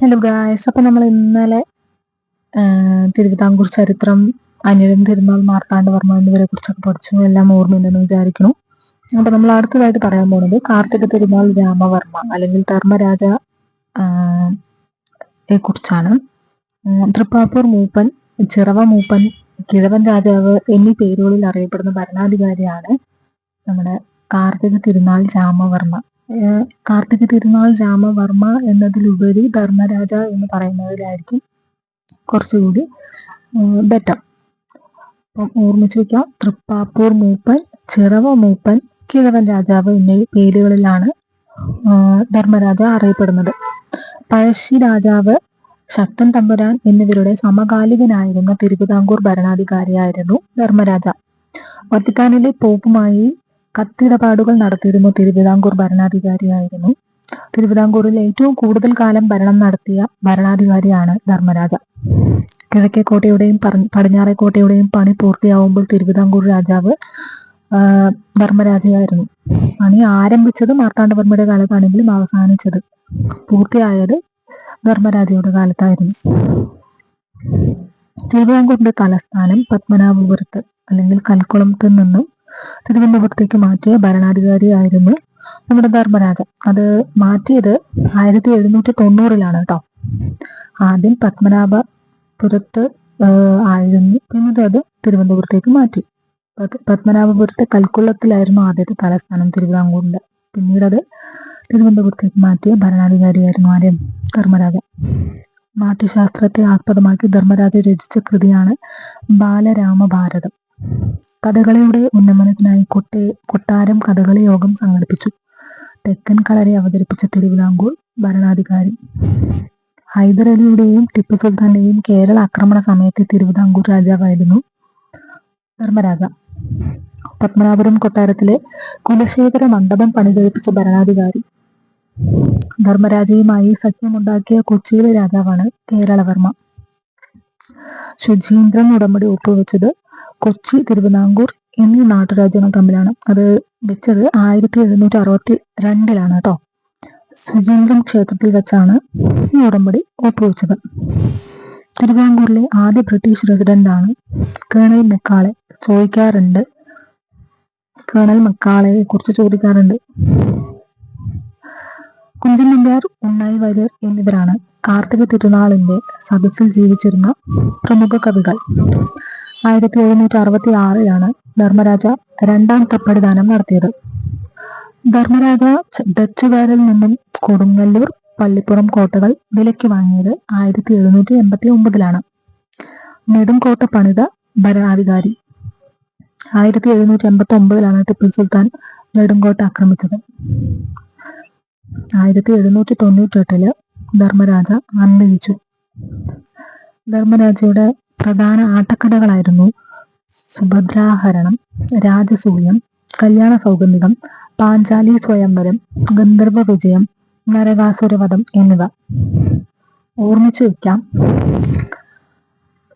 Hello guys അപ്പം നമ്മൾ ഇന്നലെ തിരുവിതാംകൂർ ചരിത്രം അനിഴം തിരുനാൾ മാർത്താണ്ഡവർമ്മ എന്നിവരെ കുറിച്ചൊക്കെ പഠിച്ചു. എല്ലാം ഓർമ്മയുണ്ടെന്ന് വിചാരിക്കുന്നു. അപ്പം നമ്മൾ അടുത്തതായിട്ട് പറയാൻ പോകുന്നത് കാർത്തിക തിരുനാൾ രാമവർമ്മ അല്ലെങ്കിൽ ധർമ്മരാജ കുറിച്ചാണ്. തൃപ്പാപ്പൂർ മൂപ്പൻ ചിറവ മൂപ്പൻ കിഴവൻ രാജാവ് എന്നീ പേരുകളിൽ അറിയപ്പെടുന്ന ഭരണാധികാരിയാണ് നമ്മുടെ കാർത്തിക തിരുനാൾ രാമവർമ്മ. കാർത്തിക തിരുനാൾ രാമവർമ്മ എന്നതിലുപരി ധർമ്മരാജ എന്ന് പറയുന്നതിലായിരിക്കും കുറച്ചുകൂടി ബെറ്റർ അപ്പം ഓർമ്മിച്ച് വയ്ക്കാം തൃപ്പാപ്പൂർ മൂപ്പൻ ചിറവ മൂപ്പൻ കിഴവൻ രാജാവ് എന്നീ പേരുകളിലാണ് ധർമ്മരാജ അറിയപ്പെടുന്നത്. പഴശ്ശി രാജാവ് ശക്തൻ തമ്പുരാൻ എന്നിവരുടെ സമകാലികനായിരുന്ന തിരുവിതാംകൂർ ഭരണാധികാരിയായിരുന്നു ധർമ്മരാജ. വത്തിക്കാനിലെ പോപ്പുമായി കത്തിടപാടുകൾ നടത്തിയിരുന്നു. തിരുവിതാംകൂർ ഭരണാധികാരിയായിരുന്നു. തിരുവിതാംകൂറിൽ ഏറ്റവും കൂടുതൽ കാലം ഭരണം നടത്തിയ ഭരണാധികാരിയാണ് ധർമ്മരാജ. കിഴക്കേ കോട്ടയുടെയും പടിഞ്ഞാറേ കോട്ടയുടെയും പണി പൂർത്തിയാവുമ്പോൾ തിരുവിതാംകൂർ രാജാവ് ധർമ്മരാജയായിരുന്നു. പണി ആരംഭിച്ചത് മാർത്താണ്ഡവർമ്മയുടെ കാലത്താണെങ്കിലും അവസാനിച്ചത് പൂർത്തിയായത് ധർമ്മരാജയുടെ കാലത്തായിരുന്നു. തിരുവിതാംകൂറിന്റെ തലസ്ഥാനം പത്മനാഭപുരത്ത് അല്ലെങ്കിൽ കൽക്കുളത്തിൽ നിന്നും തിരുവനന്തപുരത്തേക്ക് മാറ്റിയ ഭരണാധികാരിയായിരുന്നു നമ്മുടെ ധർമ്മരാജ അത് മാറ്റിയത് ആയിരത്തി എഴുന്നൂറ്റി തൊണ്ണൂറിലാണ് കേട്ടോ ആദ്യം പത്മനാഭപുരത്ത് ആയിരുന്നു. പിന്നീട് അത് തിരുവനന്തപുരത്തേക്ക് മാറ്റി. പത്മനാഭപുരത്തെ കൽക്കുള്ളത്തിലായിരുന്നു ആദ്യത്തെ തലസ്ഥാനം തിരുവിതാംകൂറിന്റെ. പിന്നീട് അത് തിരുവനന്തപുരത്തേക്ക് മാറ്റിയ ഭരണാധികാരിയായിരുന്നു ആര്യം ധർമ്മരാജ നാട്യശാസ്ത്രത്തെ ആസ്പദമാക്കി ധർമ്മരാജ രചിച്ച കൃതിയാണ് ബാലരാമഭാരതം. കഥകളിയുടെ ഉന്നമനത്തിനായി കൊട്ടേ കൊട്ടാരം കഥകളി യോഗം സംഘടിപ്പിച്ചു. തെക്കൻ കളരി അവതരിപ്പിച്ച തിരുവിതാംകൂർ ഭരണാധികാരി. ഹൈദരലിയുടെയും ടിപ്പു സുൽത്താന്റെയും കേരള ആക്രമണ സമയത്തെ തിരുവിതാംകൂർ രാജാവായിരുന്നു ധർമ്മരാജ. പത്മനാഭപുരം കൊട്ടാരത്തിലെ കുലശേഖര മണ്ഡപം പണികഴിപ്പിച്ച ഭരണാധികാരി. ധർമ്മരാജയുമായി സഖ്യമുണ്ടാക്കിയ കൊച്ചിയിലെ രാജാവാണ് കേരളവർമ്മ. ശുചീന്ദ്രൻ ഉടമ്പടി ഒപ്പുവെച്ചത് കൊച്ചി തിരുവിതാംകൂർ എന്നീ നാട്ടുരാജ്യങ്ങൾ തമ്മിലാണ്. അത് വെച്ചത് ആയിരത്തി എഴുന്നൂറ്റി അറുപത്തി രണ്ടിലാണ് കേട്ടോ സുചീന്ദ്രം ക്ഷേത്രത്തിൽ വെച്ചാണ് ഈ ഉടമ്പടി ഒപ്പുവെച്ചത്. തിരുവിതാംകൂറിലെ ആദ്യ ബ്രിട്ടീഷ് ആണ് കേണൽ മെക്കാളെ ചോദിക്കാറുണ്ട്. കേണൽ മെക്കാളയെ കുറിച്ച് ചോദിക്കാറുണ്ട്. കുഞ്ചൻ നമ്പ്യാർ ഉണ്ണായി വാര്യർ എന്നിവരാണ് കാർത്തിക തിരുനാളിന്റെ സദസ്സിൽ ജീവിച്ചിരുന്ന പ്രമുഖ കവികൾ. ആയിരത്തി എഴുന്നൂറ്റി അറുപത്തി ആറിലാണ് ധർമ്മരാജ രണ്ടാം തപ്പടിദാനം നടത്തിയത്. ധർമ്മരാജ ഡച്ചുകാരിൽ നിന്നും കൊടുങ്ങല്ലൂർ പള്ളിപ്പുറം കോട്ടകൾ വിലയ്ക്ക് വാങ്ങിയത് ആയിരത്തി എഴുന്നൂറ്റി എൺപത്തി ഒമ്പതിലാണ് നെടുംകോട്ട പണിത ഭരണാധികാരി. ആയിരത്തി എഴുന്നൂറ്റി എൺപത്തി ഒമ്പതിലാണ് ടിപ്പു സുൽത്താൻ നെടുങ്കോട്ട ആക്രമിച്ചത്. ആയിരത്തി എഴുന്നൂറ്റി തൊണ്ണൂറ്റി എട്ടിൽ ധർമ്മരാജ അന്തരിച്ചു ധർമ്മരാജയുടെ പ്രധാന ആട്ടക്കഥകളായിരുന്നു സുഭദ്രാഹരണം രാജസൂയം കല്യാണ സൗഗന്ധികം പാഞ്ചാലി സ്വയംവരം ഗന്ധർവ വിജയം നരകാസുരവധം എന്നിവ. ഓർമ്മിച്ചു വെക്കാം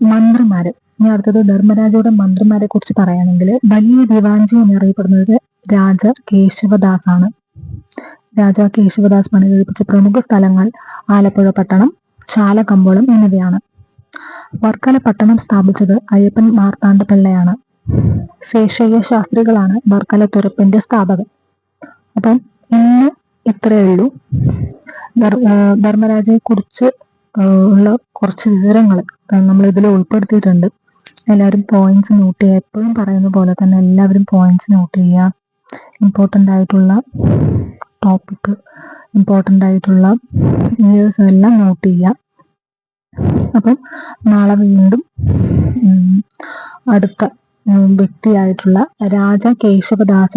മന്ത്രിമാര്. ഇനി അടുത്തത് ധർമ്മരാജയുടെ മന്ത്രിമാരെ കുറിച്ച് പറയുകയാണെങ്കിൽ വലിയ ദിവാഞ്ചി എന്നറിയപ്പെടുന്നത് രാജ കേശവദാസ് ആണ് രാജ കേശവദാസ് പണി കഴിപ്പിച്ച പ്രമുഖ സ്ഥലങ്ങൾ ആലപ്പുഴ പട്ടണം ചാലക്കമ്പോളം എന്നിവയാണ്. വർക്കല പട്ടണം സ്ഥാപിച്ചത് അയ്യപ്പൻ മാർത്താണ്ഡ പിള്ളയാണ്. ശേഷയ്യ ശാസ്ത്രികളാണ് വർക്കല തുറപ്പിന്റെ സ്ഥാപകൻ. അപ്പം ഇന്ന് ഇത്രയേ ഉള്ളൂ. ധർമ്മരാജയെ കുറിച്ച് ഉള്ള കുറച്ച് വിവരങ്ങൾ നമ്മൾ ഇതിൽ ഉൾപ്പെടുത്തിയിട്ടുണ്ട്. എല്ലാവരും പോയിന്റ്സ് നോട്ട് ചെയ്യുക. എപ്പോഴും പറയുന്ന പോലെ തന്നെ എല്ലാവരും പോയിന്റ്സ് നോട്ട് ചെയ്യുക. ഇമ്പോർട്ടന്റ് ആയിട്ടുള്ള ടോപ്പിക്ക് ഇമ്പോർട്ടന്റ് ആയിട്ടുള്ള ഇയേഴ്സ് എല്ലാം നോട്ട് ചെയ്യുക. അപ്പം നാളെ വീണ്ടും അടുത്ത വ്യക്തിയായിട്ടുള്ള രാജ കേശവദാസ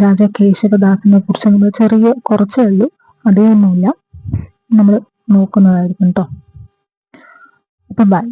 രാജ കേശവദാസിനെ കുറിച്ച് നമ്മൾ ചെറിയ കുറച്ചേ ഉള്ളൂ. അധികമൊന്നുമില്ല നമ്മൾ നോക്കുന്നതായിരിക്കും കേട്ടോ അപ്പം ബൈ